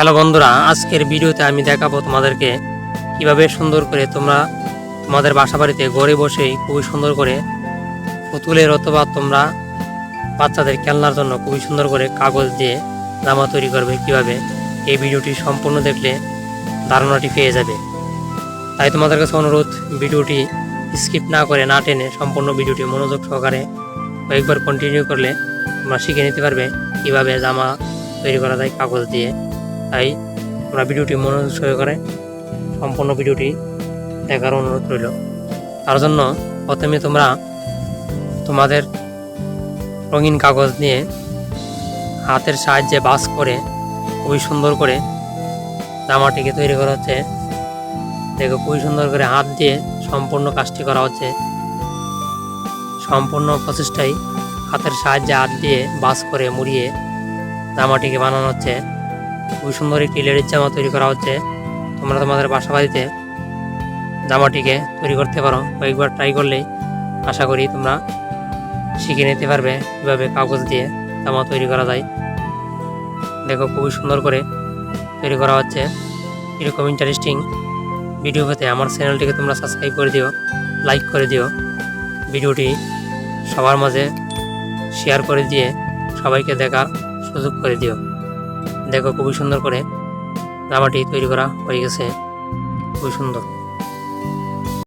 Hello বন্ধুরা, আজকের ভিডিওতে আমি দেখাবো তোমাদেরকে কীভাবে সুন্দর করে তোমরা তোমাদের বাসা বাড়িতে ঘরে বসেই খুবই সুন্দর করে পুতুলের অথবা তোমরা বাচ্চাদের খেলনার জন্য খুবই সুন্দর করে কাগজ দিয়ে জামা তৈরি করবে কীভাবে, এই ভিডিওটি সম্পূর্ণ দেখলে ধারণাটি পেয়ে যাবে। তাই তোমাদের কাছে অনুরোধ, ভিডিওটি স্কিপ না করে না টেনে সম্পূর্ণ ভিডিওটি মনোযোগ সহকারে কয়েকবার কন্টিনিউ করলে তোমরা শিখে নিতে পারবে কীভাবে জামা তৈরি করা যায় কাগজ দিয়ে। তাই তোমরা ভিডিওটি মনোযোগ সহকারে সম্পূর্ণ ভিডিওটি দেখার অনুরোধ রইল। তার জন্য প্রথমে তোমরা তোমাদের রঙিন কাগজ নিয়ে হাতের সাহায্যে বাস করে, খুবই সুন্দর করে জামাটিকে তৈরি করা হচ্ছে। দেখো, খুবই সুন্দর করে হাত দিয়ে সম্পূর্ণ কাজটি করা হচ্ছে। সম্পূর্ণ প্রচেষ্টাই হাতের সাহায্যে হাত দিয়ে বাস করে মুড়িয়ে জামাটিকে বানানো হচ্ছে। খুবই সুন্দর একটি লেডিস জামা তৈরি করা হচ্ছে। তোমরা তোমাদের বাসা বাড়িতে জামাটিকে তৈরি করতে পারো। কয়েকবার ট্রাই করলেই আশা করি তোমরা শিখে নিতে পারবে কীভাবে কাগজ দিয়ে জামা তৈরি করা যায়। দেখো খুবই সুন্দর করে তৈরি করা হচ্ছে। এরকম ইন্টারেস্টিং ভিডিও পেতে আমার চ্যানেলটিকে তোমরা সাবস্ক্রাইব করে দিও লাইক করে দিও। ভিডিওটি সবার মাঝে শেয়ার করে দিয়ে সবাইকে দেখার সুযোগ করে দিও। দেখো খুবই সুন্দর করে ধাবাটি তৈরি করা হয়ে গেছে। খুবই সুন্দর।